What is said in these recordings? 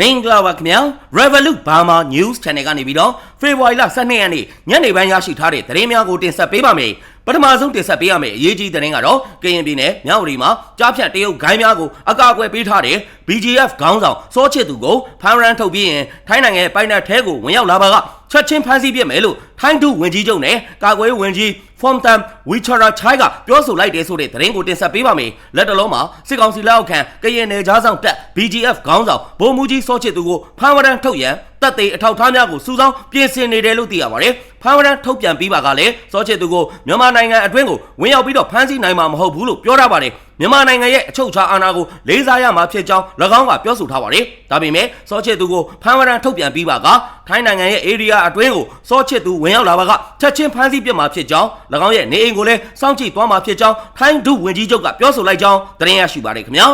မင်္ဂလာပါခင်ဗျာ Revolut Burma News Channel ကနေပြီးတော့ဖေဖော်ဝါရီလ12ရက်နေ့ညနေပိုင်းရရှိထားတဲ့သတင်းများကိုတင်ဆက်ပေးပါမယ်ပထမဆုံးတင်ဆက်ပေးရမယ့်အရေးကြီးသတင်းကတော့ကရင်ပြည်နယ်မြောက်ဦးမှာကြားဖြတ်တရုတ်ဂိုင်းများကိုအကာအကွယ်ပေးထားတဲ့ BGF ခေါင်းဆောင်စောချစ်သူကိုဖမ်းရန်ထုတ်ပြီးရင်ထိုင်းနိုင်ငံရဲ့ပိုင်းနယ်ထဲကိုဝင်ရောက်လာပါက ချက်ချင်းဖမ်းဆီးပြစ်မယ်လို့ထိုင်းဒုဝန်ကြီးချုပ်နဲ့ကာကွယ်ရေးဝန်ကြီး Form Tam Wichara Chai ကပြောဆိုလိုက်တဲ့ဆိုတဲ့သတင်းကိုတင်ဆက်ပေးပါမယ်လက်တလုံးမှာစစ်ကောင်စီလက်အောက်ခံကရင်နယ်ကြားဆောင်တပ် BGF ခေါင်းဆောင်ဗိုလ်မှူးကြီးစောချစ်သူကိုဖမ်းဝရန်ထုတ်ရန်တပ်သေးအထောက်ထားများကိုစူးစောင်းပြင်ဆင်နေတယ်လို့သိရပါတယ်ဖမ်းဝရန်ထုတ်ပြန်ပြီးပါကလည်းစောချစ်သူကိုမြန်မာနိုင်ငံအတွင်းကိုဝင်ရောက်ပြီးတော့ဖမ်းဆီးနိုင်မှာမဟုတ်ဘူးလို့ပြောထားပါတယ် မြန်မာနိုင်ငံရဲ့အချုပ်အခြာအာဏာကိုလေးစားရမှာဖြစ်ကြောင်း၎င်းကပြောဆိုထားပါတယ်ဒါပေမဲ့စောချစ်သူကိုဖမ်းဝရန်ထုတ်ပြန်ပြီးပါကထိုင်းနိုင်ငံရဲ့ area အတွင်းကိုစောချစ်သူဝင်ရောက်လာပါကချက်ချင်းဖမ်းဆီးပြစ်မှာဖြစ်ကြောင်း၎င်းရဲ့နေအိမ်ကိုလည်းစောင့်ကြည့်သွားမှာဖြစ်ကြောင်းထိုင်းဒုဝန်ကြီးချုပ်ကပြောဆိုလိုက်ကြောင်းသတင်းရရှိပါတယ်ခင်ဗျာ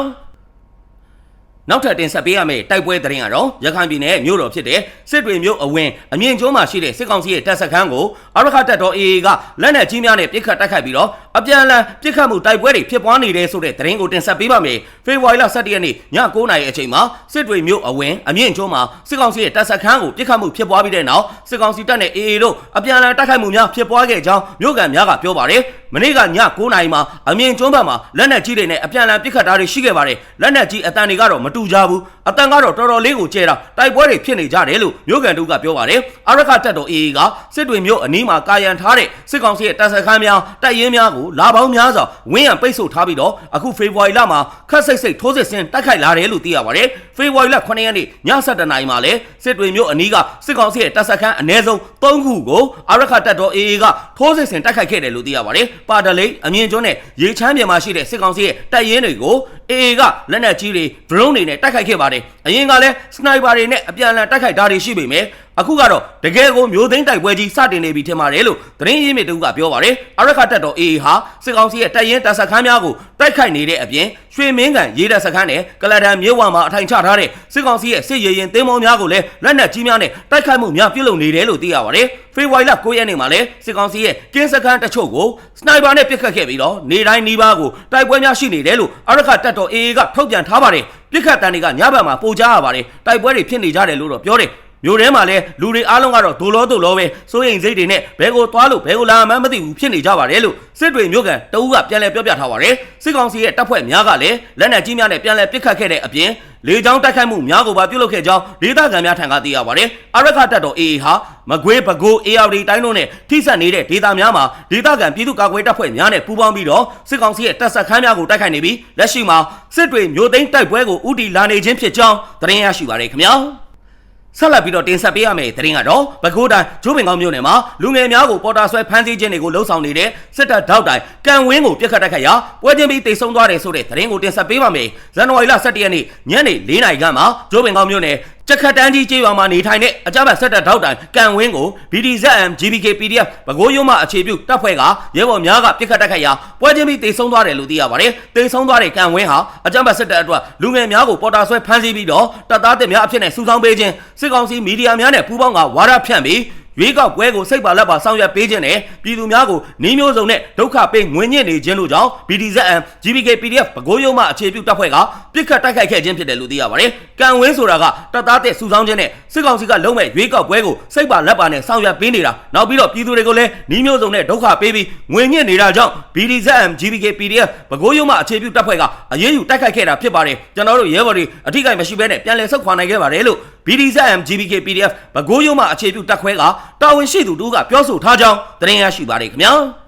နောက်ထပ်တင်ဆက်ပေးရမယ့်တိုက်ပွဲသတင်းကတော့ရခိုင်ပြည်နယ်မြို့တော်ဖြစ်တဲ့စစ်တွေမြို့အဝင်အမြင့်ကျုံးမှာရှိတဲ့စစ်ကောင်စီရဲ့တပ်စခန်းကိုအရခတ်တပ်တော် AA ကလက်နက်ကြီးများနဲ့ပစ်ခတ်တိုက်ခိုက်ပြီးတော့အပြန်အလှန်ပစ်ခတ်မှုတိုက်ပွဲတွေဖြစ်ပွားနေတယ်ဆိုတဲ့သတင်းကိုတင်ဆက်ပေးပါမယ်။ဖေဖော်ဝါရီလ17ရက်နေ့ည9:00နာရီအချိန်မှာစစ်တွေမြို့အဝင်အမြင့်ကျုံးမှာစစ်ကောင်စီရဲ့တပ်စခန်းကိုပစ်ခတ်မှုဖြစ်ပွားပြီးတဲ့နောက်စစ်ကောင်စီတပ်နဲ့ AA တို့အပြန်အလှန်တိုက်ခိုက်မှုများဖြစ်ပွားခဲ့ကြောင်းမြို့ကန်များကပြောပါတယ်။ မနေ့ကည9:00နာရီမှာအမြင့်ကျုံးဘက်မှာလက်နက်ကြီးတွေနဲ့အပြန်အလှန်ပစ်ခတ်တာတွေရှိခဲ့ပါတယ်။လက်နက်ကြီးအတန်တွေကတော့မတူကြဘူး။အတန်ကတော့တော်တော်လေးကိုကျဲတာတိုက်ပွဲတွေဖြစ်နေကြတယ်လို့မြို့ကန်တို့ကပြောပါတယ်။အရခတပ်တော် AA ကစစ်တွေမြို့အနီးမှာကာယံထားတဲ့စစ်ကောင်စီရဲ့တပ်စခန်းများတပ်ရင်းများကိုလာပေါင်းများစွာဝင်းရံပိတ်ဆို့ထားပြီးတော့အခုဖေဖော်ဝါရီလမှာခက်စိတ်စိတ်ထိုးစစ်ဆင်တိုက်ခိုက်လာတယ်လို့သိရပါတယ်။ဖေဖော်ဝါရီလ9ရက်နေ့ည7:00နာရီမှာလဲစစ်တွေမြို့အနီးကစစ်ကောင်စီရဲ့တပ်စခန်းအ ਨੇ ဆုံး3ခုကိုအရခတပ်တော် AA ကထိုးစစ်ဆင်တိုက်ခိုက်ခဲ့တယ်လို့သိရပါတယ်။ပါတလိအမြင့်ကျွန်းနဲ့ရေချမ်းမြေမှာရှိတဲ့စစ်ကောင်စီရဲ့တပ်ရင်းတွေကို AA ကလက်နက်ကြီးတွေ drone တွေနဲ့တိုက်ခိုက်ခဲ့ပါတယ်။အရင်ကလည်းစနိုက်ပါတွေနဲ့အပြန်အလှန်တိုက်ခိုက်တာတွေရှိပေမဲ့ အခုကတော့တကယ်ကိုမျိုးသိန်းတိုက်ပွဲကြီးစတင်နေပြီထင်ပါတယ်လို့သတင်းရင်းမြစ်တူကပြောပါတယ်အရခတက်တော် AA ဟာစစ်ကောင်စီရဲ့တပ်ရင်းတပ်စခန်းများကိုတိုက်ခိုက်နေတဲ့အပြင်ရွှေမင်းကန်ရေးတပ်စခန်းနဲ့ကလဒန်မြို့ဝမှာအထိုင်ချထားတဲ့စစ်ကောင်စီရဲ့စစ်ရေးရင်သင်းမောများကိုလည်းလက်နက်ကြီးများနဲ့တိုက်ခိုက်မှုများပြုလုပ်နေတယ်လို့သိရပါတယ်ဖေဖော်ဝါရီလ9ရက်နေ့မှာလည်းစစ်ကောင်စီရဲ့ကင်းစခန်းတချို့ကိုစနိုက်ပါနဲ့ပစ်ခတ်ခဲ့ပြီးတော့နေတိုင်းနီးပါးကိုတိုက်ပွဲများရှိနေတယ်လို့အရခတက်တော် AA ကထုတ်ပြန်ထားပါတယ်ပြစ်ခတ်တန်တွေကညဘက်မှာပိုကြားရပါတယ်တိုက်ပွဲတွေဖြစ်နေကြတယ်လို့တော့ပြောတယ် မြို့ထဲမှာလည်းလူတွေအားလုံးကတော့ဒိုလောဒိုလောပဲစိုးရိမ်စိတ်တွေနဲ့ဘဲကိုသွားလို့ဘဲကိုလာမှန်းမသိဘူးဖြစ်နေကြပါတယ်လို့စစ်တွေမြို့ကန်တအူးကပြန်လည်ပြောပြထားပါတယ်စစ်ကောင်စီရဲ့တပ်ဖွဲ့များကလည်းလက်နက်ကြီးများနဲ့ပြန်လည်ပစ်ခတ်ခဲ့တဲ့အပြင်လေကြောင်းတိုက်ခိုက်မှုများကိုပါပြုလုပ်ခဲ့ကြောင်းဒေသခံများထံကသိရပါတယ်အရခတပ်တော် AA ဟာမကွေးပကိုး AR တိုင်းတို့နဲ့ထိစပ်နေတဲ့ဒေသများမှာဒေသခံပြည်သူ့ကာကွယ်တပ်ဖွဲ့များနဲ့ပူးပေါင်းပြီးတော့စစ်ကောင်စီရဲ့တပ်ဆက်ခန်းများကိုတိုက်ခိုက်နေပြီးလက်ရှိမှာစစ်တွေမျိုးသိမ်းတိုက်ပွဲကိုဥတီလာနေခြင်းဖြစ်ကြောင်းသတင်းရရှိပါရခင်ဗျာ ဆက်လက်ပြီးတော့တင်ဆက်ပေးရမယ့်သတင်းကတော့ပဲခူးတိုင်းကျိုးပင်ကောင်းမြို့နယ်မှာလူငယ်များကိုပေါ်တာဆွဲဖမ်းဆီးခြင်းတွေကိုလှုံ့ဆော်နေတဲ့စစ်တပ်ထောက်တိုင်ကံဝင်းကိုပြစ်ခတ်တိုက်ခိုက်ရာပွဲချင်းပြီးတိတ်ဆုံးသွားတယ်ဆိုတဲ့သတင်းကိုတင်ဆက်ပေးပါမယ်။ဇန်နဝါရီလ17ရက်နေ့ညနေ4နာရီခန့်မှာကျိုးပင်ကောင်းမြို့နယ်ကြက်ခတ်တန်းကြီးကျေးရွာမှာနေထိုင်တဲ့အကြမ်းဖက်ဆက်တပ်ထောက်တိုင်ကံဝင်းကို BDZM GBK PDF ပဲခူးရုံးမှအခြေပြုတပ်ဖွဲ့ကရဲဘော်များကပြစ်ခတ်တိုက်ခိုက်ရာပွဲချင်းပြီးတိတ်ဆုံးသွားတယ်လို့သိရပါတယ်။တိတ်ဆုံးသွားတဲ့ကံဝင်းဟာအကြမ်းဖက်ဆက်တပ်အတွက်လူငယ်များကိုပေါ်တာဆွဲဖမ်းဆီးပြီးတော့တပ်သားတက်များအဖြစ်နဲ့စုဆောင်းပေးခြင်းစစ်ကောင်စီမီဒီယာများနဲ့ပူးပေါင်းကဝါဒဖြန့်ပြီး ရွေးကောက်ပွဲကိုစိတ်ပါလက်ပါဆောင်ရွက်ပေးခြင်းနဲ့ပြည်သူများကိုနှီးမျိုးစုံနဲ့ဒုက္ခပေးငွေညစ်နေခြင်းတို့ကြောင့် BDZM GBK PDF ပဲခူးရုံးမှအခြေပြုတပ်ဖွဲ့ကပြစ်ခတ်တိုက်ခိုက်ခဲ့ခြင်းဖြစ်တယ်လို့သိရပါတယ်။ကံဝင်းဆိုတာကတပ်သားတဲ့စုဆောင်းခြင်းနဲ့စစ်ကောင်စီကလုံးမဲ့ရွေးကောက်ပွဲကိုစိတ်ပါလက်ပါနဲ့ဆောင်ရွက်ပေးနေတာနောက်ပြီးတော့ပြည်သူတွေကိုလည်းနှီးမျိုးစုံနဲ့ဒုက္ခပေးပြီးငွေညစ်နေတာကြောင့် BDZM GBK PDF ပဲခူးရုံးမှအခြေပြုတပ်ဖွဲ့ကအရေးယူတိုက်ခိုက်ခဲ့တာဖြစ်ပါတယ်။ကျွန်တော်တို့ရဲဘော်တွေအထူးကိမရှိဘဲနဲ့ပြန်လည်ဆုတ်ခွာနိုင်ခဲ့ပါတယ်လို့ BDZM GBK PDF ပဲခူးရုံးမှအခြေပြုတပ်ခွဲကတာဝန်ရှိသူတို့ကပြောဆိုထားကြောင်းသတင်းရရှိပါတယ်ခင်ဗျာ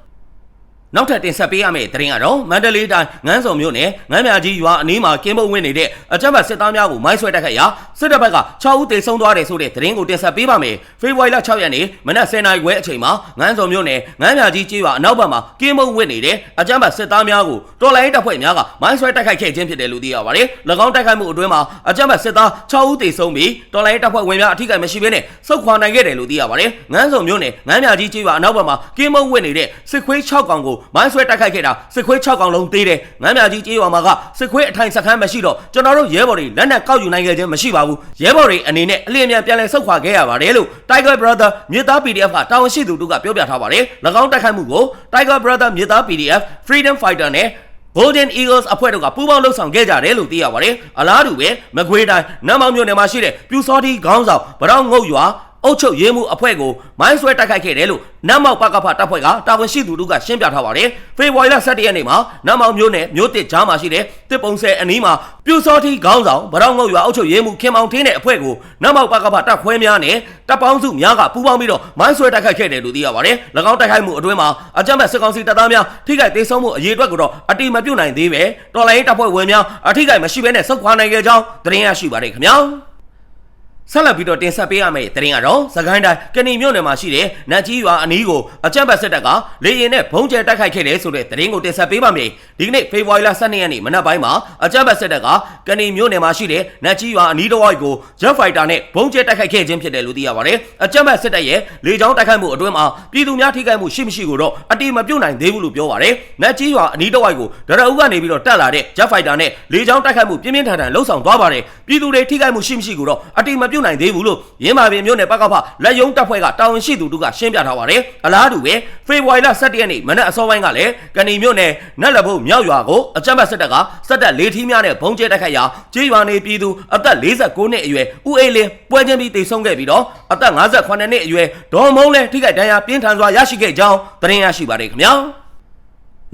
နောက်ထပ်တင်ဆက်ပေးရမယ့်သတင်းကတော့မန္တလေးတိုင်းငန်းစုံမြို့နယ်ငန်းမြကြီးရွာအနီးမှာကင်းပုတ်ဝင်နေတဲ့အကြမ်းဖက်စစ်သားများကိုမိုင်းဆွဲတိုက်ခိုက်ရာစစ်တပ်ဘက်က6ဦးသေဆုံးသွားတယ်ဆိုတဲ့သတင်းကိုတင်ဆက်ပေးပါမယ်။ဖေဖော်ဝါရီလ6ရက်နေ့မနက်10:00နာရီခွဲအချိန်မှာငန်းစုံမြို့နယ်ငန်းမြကြီးကျေးရွာအနောက်ဘက်မှာကင်းပုတ်ဝင်နေတဲ့အကြမ်းဖက်စစ်သားများကိုတော်လိုင်းတပ်ဖွဲ့များကမိုင်းဆွဲတိုက်ခိုက်ခဲ့ခြင်းဖြစ်တယ်လို့သိရပါတယ်။၎င်းတိုက်ခိုက်မှုအတွင်းမှာအကြမ်းဖက်စစ်သား6ဦးသေဆုံးပြီးတော်လိုင်းတပ်ဖွဲ့ဝင်များအထိကိမရှိဘဲနဲ့စုခွာနိုင်ခဲ့တယ်လို့သိရပါတယ်။ငန်းစုံမြို့နယ်ငန်းမြကြီးကျေးရွာအနောက်ဘက်မှာကင်းပုတ်ဝင်နေတဲ့စစ်ခွေး6ကောင်ကိုမိုင်းဆွဲတိုက်ခိုက်ခဲ့တာစစ်ခွေး6ကောင်လုံးသေးတယ်ငမ်းမြကြီးကျေးရွာမှာကစစ်ခွေးအထိုင်စခန်းမရှိတော့ကျွန်တော်တို့ရဲဘော်တွေလက်နက်ကောက်ယူနိုင်ခဲ့ခြင်းမရှိပါဘူးရဲဘော်တွေအနေနဲ့အလင်းမြန်ပြန်လည်ဆုတ်ခွာခဲ့ရပါတယ်လို့ Tiger Brother မြေသား PDF ကတာဝန်ရှိသူတို့ကပြောပြထားပါတယ်၎င်းတိုက်ခိုက်မှုကို Tiger Brother မြေသား PDF Freedom Fighter နဲ့ Golden Eagles အဖွဲ့တို့ကပူးပေါင်းလှုပ်ဆောင်ခဲ့ကြတယ်လို့သိရပါတယ်။အလားတူပဲမကွေးတိုင်းနမ်မောင်မြို့နယ်မှာရှိတဲ့ပြူစောတိခေါင်းဆောင်ဗရောင်းငုတ်ရွာ အုတ်ချုပ်ရေးမှုအဖွဲ့ကိုမိုင်းဆွဲတိုက်ခိုက်ခဲ့တယ်လို့နမ်မောင်ပကဖတပ်ဖွဲ့ကတာဝန်ရှိသူတို့ကရှင်းပြထားပါတယ်။ဖေဖော်ဝါရီလ17ရက်နေ့မှာနမ်မောင်မြို့နယ်မြို့တစ်ကြားမှာရှိတဲ့တစ်ပုံဆယ်အနီးမှာပြူစောတိခေါင်းဆောင်ဗရောင်းငုတ်ရွာအုတ်ချုပ်ရေးမှုခင်မောင်ထင်းတဲ့အဖွဲ့ကိုနမ်မောင်ပကဖတပ်ခွဲများနဲ့တပ်ပေါင်းစုများကပူးပေါင်းပြီးတော့မိုင်းဆွဲတိုက်ခိုက်ခဲ့တယ်လို့သိရပါတယ်။၎င်းတိုက်ခိုက်မှုအတွင်းမှာအကြမ်းဖက်စစ်ကောင်စီတပ်သားများထိခိုက်ဒေဆုံးမှုအရေးအတွက်ကိုတော့အတိမပြုတ်နိုင်သေးပဲတော်လိုင်းတပ်ဖွဲ့ဝင်များအထိခိုက်မရှိဘဲနဲ့ဆုတ်ခွာနိုင်ခဲ့ကြောင်းသတင်းရရှိပါတယ်ခင်ဗျာ။ ဆက်လက်ပြီးတော့တင်ဆက်ပေးရမယ့်သတင်းကတော့စကိုင်းတိုင်းကဏီမြို့နယ်မှာရှိတဲ့နတ်ကြီးရွာအနီးကိုအကြမ်းဖက်စစ်တပ်ကလေရင်နဲ့ဘုံကျဲတိုက်ခိုက်ခဲ့တယ်ဆိုတဲ့သတင်းကိုတင်ဆက်ပေးပါမယ်။ဒီကနေ့ဖေဖော်ဝါရီလ12ရက်နေ့မနက်ပိုင်းမှာအကြမ်းဖက်စစ်တပ်ကကဏီမြို့နယ်မှာရှိတဲ့နတ်ကြီးရွာအနီးတစ်ဝိုက်ကို Jet Fighter နဲ့ဘုံကျဲတိုက်ခိုက်ခဲ့ခြင်းဖြစ်တယ်လို့သိရပါတယ်။အကြမ်းဖက်စစ်တပ်ရဲ့လေကြောင်းတိုက်ခိုက်မှုအတွင်းမှာပြည်သူများထိခိုက်မှုရှိမရှိကိုတော့အတိမပြုတ်နိုင်သေးဘူးလို့ပြောပါတယ်။နတ်ကြီးရွာအနီးတစ်ဝိုက်ကိုဒရအုပ်ကနေပြီးတော့တက်လာတဲ့ Jet Fighter နဲ့လေကြောင်းတိုက်ခိုက်မှုပြင်းပြင်းထန်ထန်လှုပ်ဆောင်သွားပါတယ်။ပြည်သူတွေထိခိုက်မှုရှိမရှိကိုတော့အတိမပြုတ်နိုင်သေးဘူးလို့ရင်းမာပင်မြို့နယ်ပကဖလက်ယုံတပ်ဖွဲ့ကတာဝန်ရှိသူတို့ကရှင်းပြထားပါတယ်။အလားတူပဲဖေဖော်ဝါရီလ17ရက်နေ့မနက်အစောပိုင်းကလည်းကဏီမြို့နယ်နက်လက်ဘုတ်မြောက်ရွာကိုအကြမ်းဖက်စစ်တပ်ကစက်တပ်လေးထီးများနဲ့ဘုံကျဲတိုက်ခိုက်ရာကျေးရွာနေပြည်သူအသက်49နှစ်အရွယ်ဦးအေးလင်းပွဲချင်းပြီးတိတ်ဆုံးခဲ့ပြီးတော့အသက်58နှစ်အရွယ်ဒေါ်မုံလည်းထိခိုက်ဒဏ်ရာပြင်းထန်စွာရရှိခဲ့ကြောင်းသတင်းရရှိပါတယ်ခင်ဗျာ။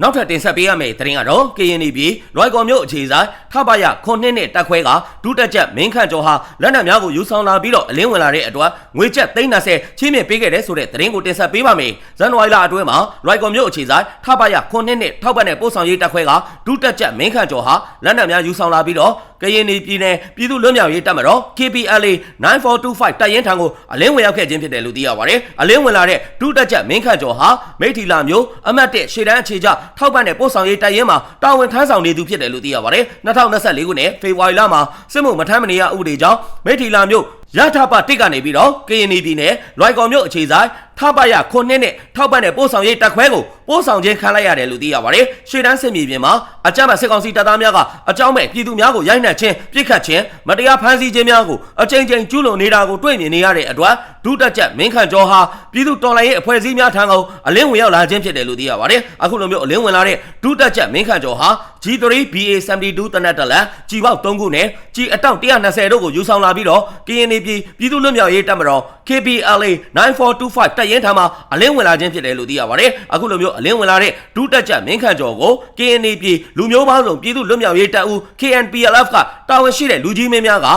နောက်ထပ်တင်ဆက်ပေးရမယ့်သတင်းကတော့ KNY ပြည်လွိုက်ကော်မြို့အခြေဆိုင်ထပရခုနှစ်နှစ်တက်ခွဲကဒုတက်ချက်မင်းခန့်ကျော်ဟာလက်နက်များကိုယူဆောင်လာပြီးတော့အလင်းဝင်လာတဲ့အတွက်ငွေကျပ်330ချင်းမြင့်ပေးခဲ့တဲ့ဆိုတဲ့သတင်းကိုတင်ဆက်ပေးပါမယ်။ဇန်နဝါရီလအတွင်းမှာလွိုက်ကော်မြို့အခြေဆိုင်ထပရခုနှစ်နှစ်ထောက်ပံ့တဲ့ပို့ဆောင်ရေးတက်ခွဲကဒုတက်ချက်မင်းခန့်ကျော်ဟာလက်နက်များယူဆောင်လာပြီးတော့ကရင်ပြည်နယ်ပြည်သူ့လွတ်မြောက်ရေးတပ်မတော် KPLA 9425တပ်ရင်းထံကိုအလင်းဝင်ရောက်ခဲ့ခြင်းဖြစ်တယ်လို့သိရပါတယ်။အလင်းဝင်လာတဲ့ဒုတက်ချက်မင်းခန့်ကျော်ဟာမိထီလာမျိုးအမတ်1ရှေ့တန်းအခြေချထောက်ပံ့တဲ့ပို့ဆောင်ရေးတပ်ရင်းမှာတာဝန်ထမ်းဆောင်နေသူဖြစ်တယ်လို့သိရပါတယ်။2024ခုနှစ်ဖေဖော်ဝါရီလမှာစစ်မှုမထမ်းမနေရဥပဒေကြောင့်မိထီလာမျိုး ရထပတစ်ကနေပြီးတော့ကရင်ပြည်နယ်လွိုက်ကော်မြို့အခြေဆိုင်ထပရခုနှစ်နဲ့ထောက်ပံ့တဲ့ပို့ဆောင်ရေးတပ်ခွဲကိုပို့ဆောင်ခြင်းခံလိုက်ရတယ်လို့သိရပါတယ်။ရှေ့တန်းစစ်မြေပြင်မှာအကြမ်းဖက်စစ်ကောင်စီတပ်သားများကအကြောင်းမဲ့ပြည်သူများကိုရိုက်နှက်ခြင်းပြစ်ခတ်ခြင်းမတရားဖမ်းဆီးခြင်းများကိုအကြိမ်ကြိမ်ကျူးလွန်နေတာကိုတွေ့မြင်နေရတဲ့အတွက်ဒုတက်ချက်မင်းခန့်ကျော်ဟာပြည်သူတော်လှန်ရေးအဖွဲ့အစည်းများထံကအလင်းဝင်ရောက်လာခြင်းဖြစ်တယ်လို့သိရပါတယ်။အခုလိုမျိုးအလင်းဝင်လာတဲ့ဒုတက်ချက်မင်းခန့်ကျော်ဟာ G3 BA72 တနက်တလက်ကြီးပေါက်3ခုနဲ့ကြီးအတောင့်120တို့ကိုယူဆောင်လာပြီးတော့ KNY ပြည်ပြည်သူ့လွတ်မြောက်ရေးတပ်မတော် KPLA 9425တပ်ရင်းထံမှာအလင်းဝင်လာခြင်းဖြစ်တယ်လို့သိရပါတယ်။အခုလိုမျိုးအလင်းဝင်လာတဲ့ဒုတက်ချက်မင်းခန့်ကျော်ကို KNY ပြည်လူမျိုးပေါင်းစုံပြည်သူ့လွတ်မြောက်ရေးတပ်ဦး KNPLF ကတာဝန်ရှိတဲ့လူကြီးမင်းများက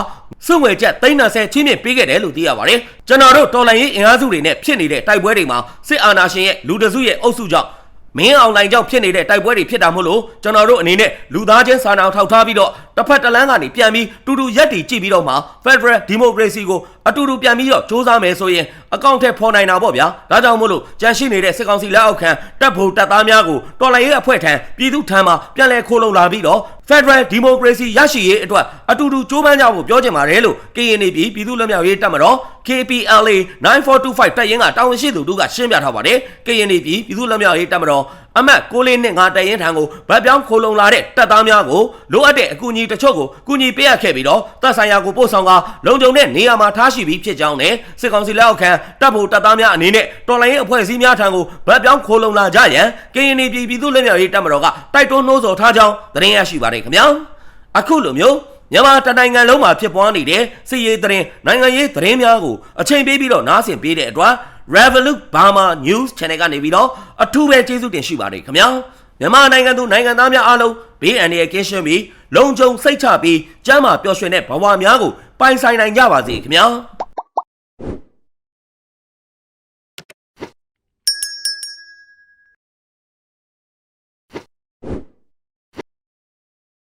စွန့်ဝယ်ချက်330ချင်းမြင့်ပေးခဲ့တယ်လို့သိရပါတယ်။ကျွန်တော်တို့တော်လိုင်းရေးအင်အားစုတွေနဲ့ဖြစ်နေတဲ့တိုက်ပွဲတွေမှာစစ်အာဏာရှင်ရဲ့လူတစုရဲ့အုပ်စုကြောင့် မင်းအောင်လိုင်ကြောင့်ဖြစ်နေတဲ့တိုက်ပွဲတွေဖြစ်တာမို့လို့ကျွန်တော်တို့အနေနဲ့လူသားချင်းစာနာထောက်ထားပြီးတော့တစ်ဖက်တစ်လမ်းကနေပြန်ပြီးတူတူရက်တီကြည့်ပြီးတော့မှ Federal Democracy ကို အတူတူပြန်ပြီးတော့စ조사မယ်ဆိုရင်အကောင့်ထက်ဖော်နိုင်တာပေါ့ဗျာဒါကြောင့်မို့လို့ကြန့်ရှိနေတဲ့စစ်ကောင်စီလက်အောက်ခံတပ်ဖို့တပ်သားများကိုတော်လှန်ရေးအဖွဲ့ထံပြည်သူထံမှပြန်လည်ခိုးလုံလာပြီးတော့ Federal Democracy ရရှိရေးအတွက်အတူတူကြိုးပမ်းကြဖို့ပြောချင်ပါတယ်လို့ KNA ပြည်ပြည်သူ့လက်မြောက်ရေးတပ်မတော် KPLA 9425တပ်ရင်းကတာဝန်ရှိသူတို့ကရှင်းပြထားပါတယ် KNA ပြည်ပြည်သူ့လက်မြောက်ရေးတပ်မတော်အမတ်6လေးနဲ့ငါတရင်ထံကိုဗတ်ပြောင်းခိုးလုံလာတဲ့တပ်သားများကိုလိုအပ်တဲ့အကူအညီတချို့ကိုကူညီပေးရခဲ့ပြီးတော့တပ်ဆိုင်ရာကိုပို့ဆောင်ကလုံခြုံတဲ့နေရာမှာထားရှိပြီးဖြစ်ကြောင်းနဲ့စစ်ကောင်စီလက်အောက်ခံတပ်ဖို့တပ်သားများအနေနဲ့တော်လိုင်းရေးအဖွဲ့အစည်းများထံကိုဗတ်ပြောင်းခိုးလုံလာကြရန်ကရင်ပြည်ပြည်သူ့လက်မြောက်ရေးတပ်မတော်ကတိုက်တွန်းနှိုးဆော်ထားကြောင်းသတင်းရရှိပါတယ်ခင်ဗျာအခုလိုမျိုးမြန်မာတနိုင်ငံလုံးမှာဖြစ်ပွားနေတဲ့စစ်ရေးသတင်းနိုင်ငံရေးသတင်းများကိုအချိန်ပေးပြီးတော့နားဆင်ပေးတဲ့အတွက် Revolut Burma News Channel ကနေပြီးတော့အထူးပဲကျေးဇူးတင်ရှိပါတယ်ခင်ဗျာမြန်မာနိုင်ငံသူနိုင်ငံသားများအားလုံးဘေးအန္တရာယ်ကင်းရှင်းပြီးလုံခြုံစိတ်ချပြီးကျန်းမာပျော်ရွှင်တဲ့ဘဝများကို ပိုင်ဆိုင်နိုင်ကြပါစေခင်ဗျာ